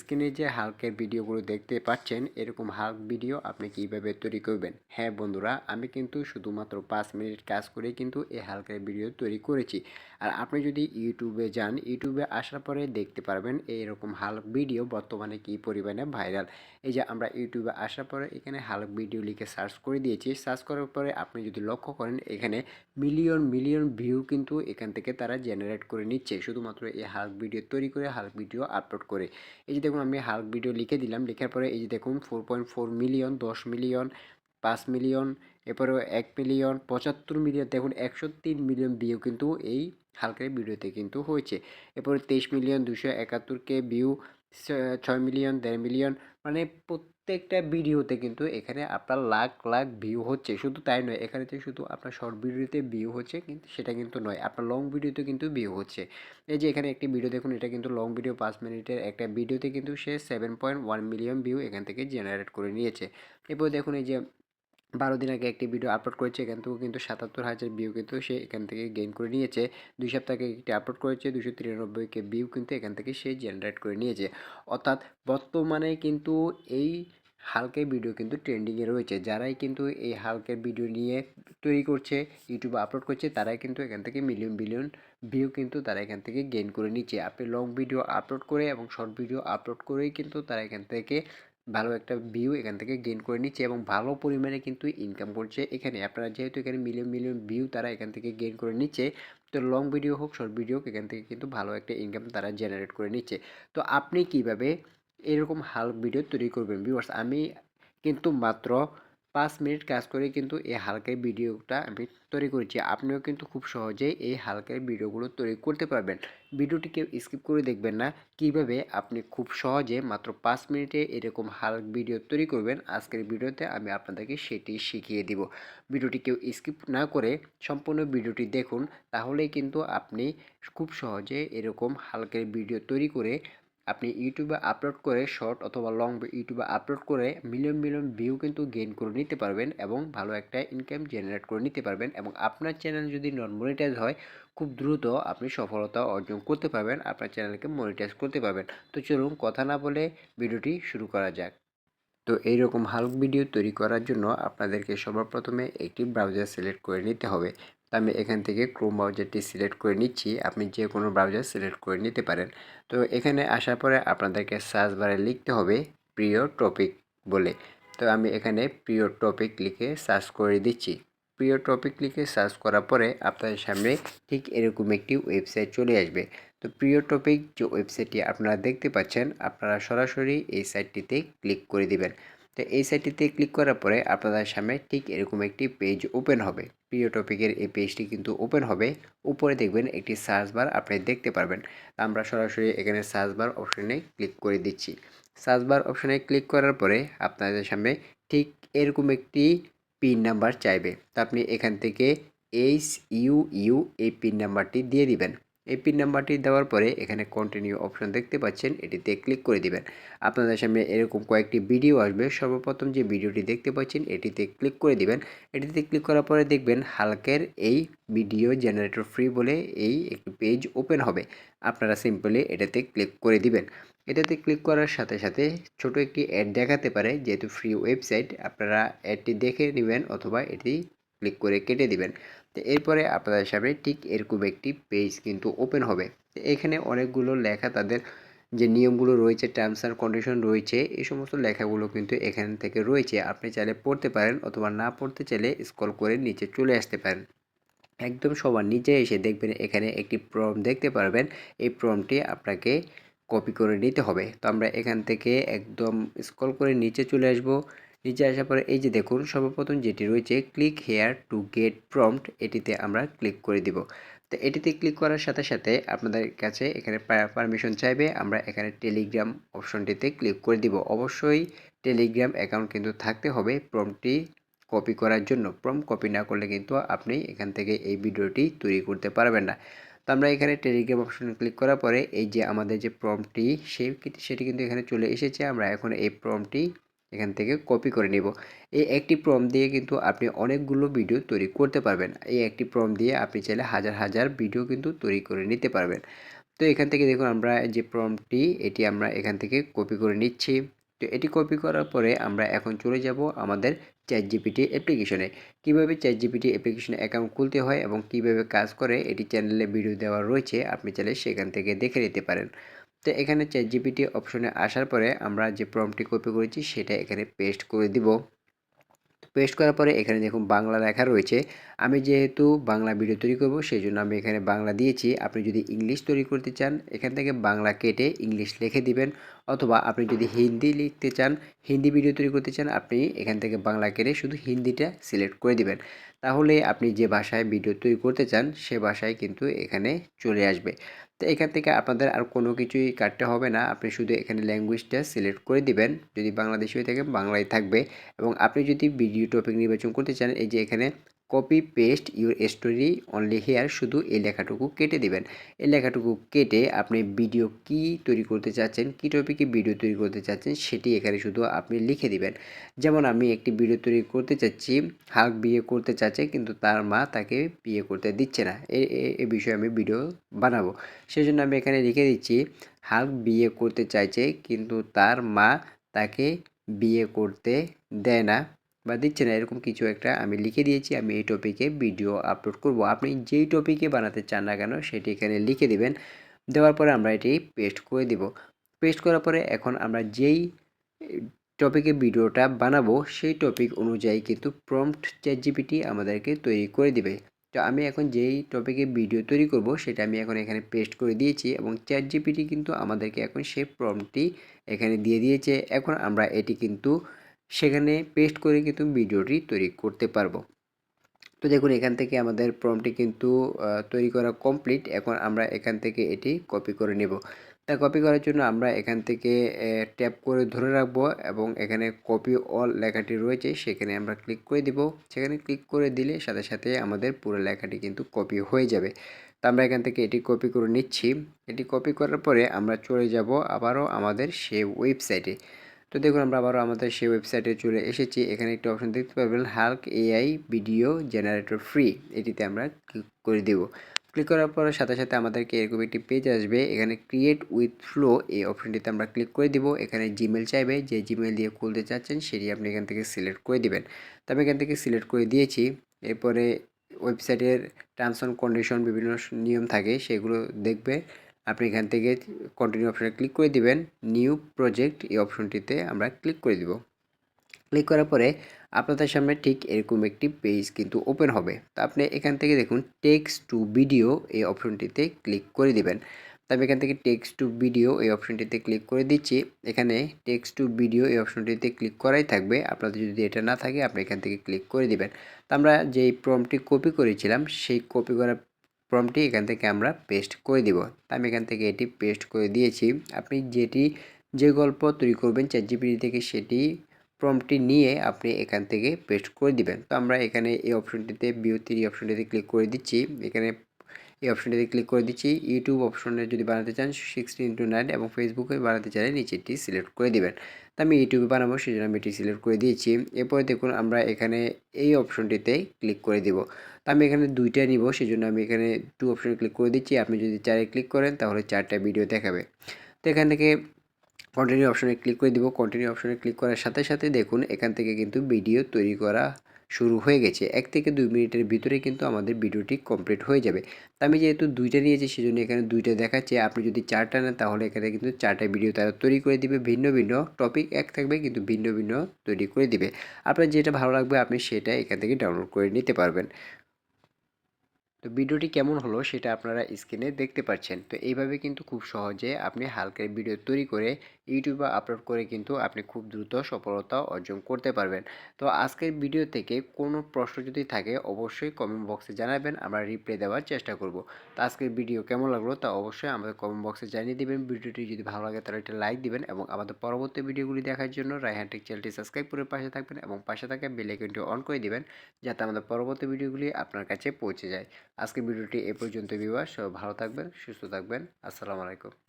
স্ক্রিনে যে হালকের ভিডিওগুলো দেখতে পাচ্ছেন, এরকম হালক ভিডিও আপনি কীভাবে তৈরি করবেন? হ্যাঁ বন্ধুরা, আমি কিন্তু শুধুমাত্র পাঁচ মিনিট কাজ করেই কিন্তু এই হালকের ভিডিও তৈরি করেছি। আর আপনি যদি ইউটিউবে যান, ইউটিউবে আসার পরে দেখতে পারবেন এইরকম হালক ভিডিও বর্তমানে কি পরিমাণে ভাইরাল। এই যে আমরা ইউটিউবে আসার পরে এখানে হালক ভিডিও লিখে সার্চ করে দিয়েছি। সার্চ করার পরে আপনি যদি লক্ষ্য করেন, এখানে মিলিয়ন মিলিয়ন ভিউ কিন্তু এখান থেকে তারা জেনারেট করে নিচ্ছে। শুধুমাত্র এই হালক ভিডিও তৈরি করে, হালক ভিডিও আপলোড করে। এই দেখুন, আমি হাল্ক ভিডিও লিখে দিলাম। লেখার পরে এই যে দেখুন ফোর পয়েন্ট ফোর মিলিয়ন দশ মিলিয়ন পাঁচ মিলিয়ন এরপরে এক মিলিয়ন পঁচাত্তর মিলিয়ন দেখুন একশো তিন মিলিয়ন ভিউ কিন্তু এই হালকের ভিডিওতে কিন্তু হয়েছে। এরপরে তেইশ মিলিয়ন দুশো একাত্তরকে ভিউ ছয় মিলিয়ন দেড় মিলিয়ন মানে প্রত্যেকটা ভিডিওতে কিন্তু এখানে আপনার লাখ লাখ ভিউ হচ্ছে। শুধু তাই নয়, এখানে যে শুধু আপনার শর্ট ভিডিওতে ভিউ হচ্ছে, কিন্তু সেটা কিন্তু নয়, আপনার লং ভিডিওতে কিন্তু ভিউ হচ্ছে। এই যে এখানে একটি ভিডিও দেখুন, এটা কিন্তু লং ভিডিও পাঁচ মিনিটের একটা ভিডিওতে কিন্তু সে seven point one million view এখান থেকে জেনারেট করে নিয়েছে। এরপর দেখুন এই যে বারো দিন আগে একটি ভিডিও আপলোড করেছে, এখান থেকেও কিন্তু সাতাত্তর হাজার ভিউ কিন্তু সে এখান থেকে গেইন করে নিয়েছে। দুই সপ্তাহে একটি আপলোড করেছে, দুশো তিরানব্বইকে ভিউ কিন্তু এখান থেকে সে জেনারেট করে নিয়েছে। অর্থাৎ বর্তমানে কিন্তু এই হালকের ভিডিও কিন্তু ট্রেন্ডিংয়ে রয়েছে। যারাই কিন্তু এই হালকের ভিডিও নিয়ে তৈরি করছে ইউটিউবে আপলোড করছে, তারাই কিন্তু এখান থেকে মিলিয়ন বিলিয়ন ভিউ কিন্তু তারা এখান থেকে গেইন করে নিচ্ছে। আপনি লং ভিডিও আপলোড করে এবং শর্ট ভিডিও আপলোড করেই কিন্তু তারা এখান থেকে ভালো একটা ভিউ এখান থেকে গেইন করে নিচ্ছে এবং ভালো পরিমাণে কিন্তু ইনকাম করছে এখানে। আপনারা যেহেতু এখানে মিলিয়ন মিলিয়ন ভিউ তারা এখান থেকে গেইন করে নিচ্ছে, তো লং ভিডিও হোক শর্ট ভিডিও হোক, এখান থেকে কিন্তু ভালো একটা ইনকাম তারা জেনারেট করে নিচ্ছে। তো আপনি কীভাবে এরকম হালক ভিডিও তৈরি করবেন ভিউয়ার্স আমি কিন্তু মাত্র পাঁচ মিনিট কাজ করে কিন্তু এই হালকের ভিডিওটা আমি তৈরি করেছি। আপনিও কিন্তু খুব সহজেই এই হালকের ভিডিওগুলো তৈরি করতে পারবেন। ভিডিওটিকে স্কিপ করে দেখবেন না। কীভাবে? আপনি খুব সহজে মাত্র পাঁচ মিনিটে এরকম হালক ভিডিও তৈরি করবেন। আজকের ভিডিওতে আমি আপনাদেরকে সেটি শিখিয়ে দিব। ভিডিওটি কেউ স্কিপ না করে সম্পূর্ণ ভিডিওটি দেখুন। তাহলেই কিন্তু আপনি খুব সহজে এরকম হালকের ভিডিও তৈরি করে আপনি ইউটিউবে আপলোড করে শর্ট অথবা লং ইউটিউবে আপলোড করে মিলিয়ন মিলিয়ন ভিউ কিন্তু গেইন করে নিতে পারবেন এবং ভালো একটা ইনকাম জেনারেট করে নিতে পারবেন এবং আপনার চ্যানেল যদি নন মনিটাইজ হয়, খুব দ্রুত আপনি সফলতা অর্জন করতে পারবেন, আপনার চ্যানেলকে মনিটাইজ করতে পারবেন। তো চলুন কথা না বলে ভিডিওটি শুরু করা যাক। তো এইরকম হালক ভিডিও তৈরি করার জন্য আপনাদেরকে সর্বপ্রথমে একটি ব্রাউজার সিলেক্ট করে নিতে হবে। আমি এখান থেকে ক্রোম ব্রাউজারটি সিলেক্ট করে নিচ্ছি। আপনি যে কোনো ব্রাউজার সিলেক্ট করে নিতে পারেন। তো এখানে আসার পরে আপনাদেরকে সার্চ বারে লিখতে হবে প্রিয় টপিক বলে। তো আমি এখানে প্রিয় টপিক লিখে সার্চ করে দিচ্ছি। প্রিয় টপিক লিখে সার্চ করার পরে আপনাদের সামনে ঠিক এরকম একটি ওয়েবসাইট চলে আসবে। তো প্রিয় টপিক যে ওয়েবসাইটটি আপনারা দেখতে পাচ্ছেন, আপনারা সরাসরি এই সাইটটিতে ক্লিক করে দিবেন। তো এই সাইটটিতে ক্লিক করার পরে আপনাদের সামনে ঠিক এরকম একটি পেজ ওপেন হবে। প্রিয় টপিকের এই পেজটি কিন্তু ওপেন হবে। উপরে দেখবেন একটি সার্চ বার আপনি দেখতে পারবেন। আমরা সরাসরি এখানে সার্চ বার অপশনে ক্লিক করে দিচ্ছি। সার্চ বার অপশনে ক্লিক করার পরে আপনাদের সামনে ঠিক এরকম একটি পিন নাম্বার চাইবে। তো আপনি এখান থেকে এইচ ইউ ইউ এই পিন নাম্বারটি দিয়ে দিবেন। এই পিন নাম্বারটি দেওয়ার পরে এখানে কন্টিনিউ অপশন দেখতে পাচ্ছেন, এটিতে ক্লিক করে দিবেন। আপনাদের সামনে এরকম কয়েকটি ভিডিও আসবে। সর্বপ্রথম যে ভিডিওটি দেখতে পাচ্ছেন, এটিতে ক্লিক করে দিবেন। এটিতে ক্লিক করার পরে দেখবেন হালকের এই ভিডিও জেনারেটর ফ্রি বলে এই একটি পেজ ওপেন হবে। আপনারা সিম্পলি এটাতে ক্লিক করে দিবেন। এটাতে ক্লিক করার সাথে সাথে ছোট একটি অ্যাড দেখাতে পারে। যেহেতু ফ্রি ওয়েবসাইট আপনারা অ্যাডটি দেখে নেবেন অথবা এটি ক্লিক করে কেটে দিবেন। তো এরপরে আপনাদের সামনে ঠিক এরকম একটি পেজ কিন্তু ওপেন হবে। তো এখানে অনেকগুলো লেখা তাদের যে নিয়মগুলো রয়েছে টার্মস অ্যান্ড কন্ডিশন রয়েছে, এই সমস্ত লেখাগুলো কিন্তু এখান থেকে রয়েছে। আপনি চাইলে পড়তে পারেন অথবা না পড়তে চাইলে স্ক্রল করে নিচে চলে আসতে পারেন। একদম সবার নিচে এসে দেখবেন এখানে একটি প্রম দেখতে পারবেন। এই প্রমটি আপনাকে কপি করে নিতে হবে। তো আমরা এখান থেকে একদম স্ক্রল করে নিচে চলে আসব। নিচে আসার পরে এই যে দেখুন, সর্বপ্রথম যেটি রয়েছে click here to get prompt এটিতে আমরা ক্লিক করে দিব। তো এটিতে ক্লিক করার সাথে সাথে আপনাদের কাছে এখানে পারমিশন চাইবে, আমরা এখানে টেলিগ্রাম অপশনটিতে ক্লিক করে দিব। অবশ্যই টেলিগ্রাম অ্যাকাউন্ট কিন্তু থাকতে হবে প্রমটি কপি করার জন্য। প্রম কপি না করলে কিন্তু আপনি এখান থেকে এই ভিডিওটি তৈরি করতে পারবেন না। তো আমরা এখানে টেলিগ্রাম অপশনে ক্লিক করার পরে এই যে আমাদের যে প্রমটি সেই সেটি কিন্তু এখানে চলে এসেছে। আমরা এখন এই প্রমটি এখান থেকে কপি করে নিব। এই একটি প্রম দিয়ে কিন্তু আপনি অনেকগুলো ভিডিও তৈরি করতে পারবেন। এই একটি প্রম দিয়ে আপনি চাইলে হাজার হাজার ভিডিও কিন্তু তৈরি করে নিতে পারবেন। তো এখান থেকে দেখুন আমরা যে প্রম্পটটি এটি আমরা এখান থেকে কপি করে নিচ্ছি। তো এটি কপি করার পরে আমরা এখন চলে যাব আমাদের চ্যাট জিপিটি অ্যাপ্লিকেশনে কীভাবে চ্যাট জিপিটি অ্যাপ্লিকেশনে অ্যাকাউন্ট খুলতে হয় এবং কীভাবে কাজ করে, এটি চ্যানেলে ভিডিও দেওয়া রয়েছে, আপনি চাইলে সেখান থেকে দেখে নিতে পারেন। তো এখানে চ্যাট জিপিটি অপশনে আসার পরে আমরা যে প্রমটি কপি করেছি, সেটা এখানে পেস্ট করে দিব। পেস্ট করার পরে এখানে দেখুন বাংলা লেখা রয়েছে। আমি যেহেতু বাংলা ভিডিও তৈরি করব, সেই জন্য আমি এখানে বাংলা দিয়েছি। আপনি যদি ইংলিশ তৈরি করতে চান, এখান থেকে বাংলা কেটে ইংলিশ লিখে দিবেন। অথবা আপনি যদি হিন্দি লিখতে চান, হিন্দি ভিডিও তৈরি করতে চান, আপনি এখান থেকে বাংলা কেটে শুধু হিন্দিটা সিলেক্ট করে দিবেন। তাহলে আপনি যে ভাষায় ভিডিও তৈরি করতে চান, সে ভাষায় কিন্তু এখানে চলে আসবে। তো এখান থেকে আপনাদের আর কোনো কিছুই কাটতে হবে না। আপনি শুধু এখানে ল্যাঙ্গুয়েজটা সিলেক্ট করে দিবেন। যদি বাংলাদেশি হয়ে থাকে বাংলায় থাকবে। এবং আপনি যদি ভিডিও টপিক নির্বাচন করতে চান, এই যে এখানে copy paste your story only here শুধু এই লেখাটুকু কেটে দিবেন। এই লেখাটুকু কেটে আপনি ভিডিও কি তৈরি করতে চাচ্ছেন, কী টপিকে ভিডিও তৈরি করতে চাচ্ছেন, সেটি এখানে শুধু আপনি লিখে দিবেন। যেমন আমি একটি ভিডিও তৈরি করতে চাচ্ছি হাল্ক বিয়ে করতে চাচ্ছে, কিন্তু তার মা তাকে বিয়ে করতে দিচ্ছে না। এ বিষয়ে আমি ভিডিও বানাবো। সেই জন্য আমি এখানে লিখে দিচ্ছি হাল্ক বিয়ে করতে চাইছে, কিন্তু তার মা তাকে বিয়ে করতে দেয় না। বা দিচ্ছে না, এরকম কিছু একটা আমি লিখে দিয়েছি, আমি এই টপিকে ভিডিও আপলোড করব। আপনি যেই টপিকে বানাতে চান না কেন, সেটি এখানে লিখে দিবেন। দেওয়ার পরে আমরা এটি পেস্ট করে দিব। পেস্ট করার পরে এখন আমরা যেই টপিকে ভিডিওটা বানাবো, সেই টপিক অনুযায়ী কিন্তু প্রম্পট চ্যাট জিপিটি আমাদেরকে তৈরি করে দিবে। তো আমি এখন যেই টপিকে ভিডিও তৈরি করব, সেটা আমি এখন এখানে পেস্ট করে দিয়েছি এবং চ্যাট জিপিটি কিন্তু আমাদেরকে এখন সেই প্রম্পটটি এখানে দিয়ে দিয়েছে। এখন আমরা এটি কিন্তু সেখানে পেস্ট করে কিন্তু ভিডিওটি তৈরি করতে পারব। তো দেখুন, এখান থেকে আমাদের প্রমটি কিন্তু তৈরি করা কমপ্লিট এখন আমরা এখান থেকে এটি কপি করে নেব। তা কপি করার জন্য আমরা এখান থেকে ট্যাপ করে ধরে রাখব এবং এখানে কপি অল লেখাটি রয়েছে, সেখানে আমরা ক্লিক করে দিব। সেখানে ক্লিক করে দিলে সাথে সাথে আমাদের পুরো লেখাটি কিন্তু কপি হয়ে যাবে। তো আমরা এখান থেকে এটি কপি করে নিচ্ছি। এটি কপি করার পরে আমরা চলে যাব আবারও আমাদের সে ওয়েবসাইটে তো দেখুন, আমরা আবারও আমাদের সেই ওয়েবসাইটে চলে এসেছি। এখানে একটি অপশন দেখতে পাবেন Hulk AI video generator free এটিতে আমরা ক্লিক করে দেব। ক্লিক করার পরে সাথে সাথে আমাদেরকে এরকম একটি পেজ আসবে। এখানে ক্রিয়েট উইথ ফ্লো এই অপশনটিতে আমরা ক্লিক করে দিব। এখানে জিমেল চাইবে। যে জিমেল দিয়ে খুলতে চাচ্ছেন, সেটি আপনি এখান থেকে সিলেক্ট করে দিবেন। তো আমি এখান থেকে সিলেক্ট করে দিয়েছি। এরপরে ওয়েবসাইটের টার্মস অ্যান্ড কন্ডিশন বিভিন্ন নিয়ম থাকে, সেগুলো দেখবে। আপনি এখান থেকে কন্টিনিউ অপশানে ক্লিক করে দিবেন নিউ প্রজেক্ট এই অপশনটিতে আমরা ক্লিক করে দিব। ক্লিক করার পরে আপনাদের সামনে ঠিক এরকম একটি পেজ কিন্তু ওপেন হবে। তো আপনি এখান থেকে দেখুন টেক্স টু ভিডিও এই অপশনটিতে ক্লিক করে দিবেন। তো আমি এখান থেকে টেক্সট টু ভিডিও এই অপশনটিতে ক্লিক করে দিচ্ছি। এখানে টেক্সট টু ভিডিও এই অপশনটিতে ক্লিক করাই থাকবে। আপনাদের যদি এটা না থাকে, আপনি এখান থেকে ক্লিক করে দিবেন। তো আমরা যেই প্রমটি কপি করেছিলাম, সেই কপি করা প্রমটি এখান থেকে আমরা পেস্ট করে দিব। আমি এখান থেকে এটি পেস্ট করে দিয়েছি। আপনি যেটি, যে গল্প তৈরি করবেন চ্যাট জিপিটি থেকে সেটি প্রমটি নিয়ে আপনি এখান থেকে পেস্ট করে দিবেন। তো আমরা এখানে এই অপশনটিতে বিও থ্রি অপশনটিতে ক্লিক করে দিচ্ছি। এখানে এই অপশনটিতে ক্লিক করে দিচ্ছি। ইউটিউব অপশনে যদি বানাতে চান সিক্সটি ইন্টু নাইন এবং ফেসবুকে বানাতে চাইলে নিচেটি সিলেক্ট করে দিবেন। তো আমি ইউটিউবে বানাবো সেই জন্য আমি এটি সিলেক্ট করে দিয়েছি। এরপরে দেখুন, আমরা এখানে এই অপশনটিতে ক্লিক করে দিব। আমি এখানে দুইটা নিব সেই জন্য আমি এখানে টু অপশনে ক্লিক করে দিচ্ছি। আপনি যদি চারে ক্লিক করেন, তাহলে চারটা ভিডিও দেখাবে। তো এখান থেকে কন্টিনিউ অপশনে ক্লিক করে দিব। কন্টিনিউ অপশনে ক্লিক করার সাথে সাথে দেখুন, এখান থেকে কিন্তু ভিডিও তৈরি করা শুরু হয়ে গেছে। এক থেকে দুই মিনিটের ভিতরে কিন্তু আমাদের ভিডিওটি কমপ্লিট হয়ে যাবে। তা আমি যেহেতু দুইটা নিয়েছি, সেজন্য এখানে দুইটা দেখাচ্ছে। আপনি যদি চারটা নেন, তাহলে এখানে কিন্তু চারটা ভিডিও তারা তৈরি করে দিবে। ভিন্ন ভিন্ন টপিক এক থাকবে, কিন্তু ভিন্ন ভিন্ন তৈরি করে দিবে। আপনার যেটা ভালো লাগবে, আপনি সেটা এখান থেকে ডাউনলোড করে নিতে পারবেন। তো ভিডিওটি কেমন হলো সেটা আপনারা স্ক্রিনে দেখতে পাচ্ছেন তো এইভাবে কিন্তু খুব সহজে আপনি হালকা ভিডিও তৈরি করে ইউটিউবে আপলোড করে কিন্তু আপনি খুব দ্রুত সফলতা অর্জন করতে পারবেন। তো আজকের ভিডিও থেকে কোনো প্রশ্ন যদি থাকে, অবশ্যই কমেন্ট বক্সে জানাবেন, আমরা রিপ্লাই দেওয়ার চেষ্টা করব। তো আজকের ভিডিও কেমন লাগল তা অবশ্যই আমাদের কমেন্ট বক্সে জানিয়ে দেবেন। ভিডিওটি যদি ভালো লাগে তাহলে একটা লাইক দিবেন এবং আমাদের পরবর্তী ভিডিওগুলি দেখার জন্য রায়হান চ্যানেলটি সাবস্ক্রাইব করে পাশে থাকবেন এবং পাশে থাকা বেল আইকনটি অন করে দিবেন, যাতে আমাদের পরবর্তী ভিডিওগুলি আপনার কাছে পৌঁছে যায়। আজকের ভিডিওটি এ পর্যন্ত বিবাহ সব ভালো থাকবেন, সুস্থ থাকবেন, আসসালামু আলাইকুম।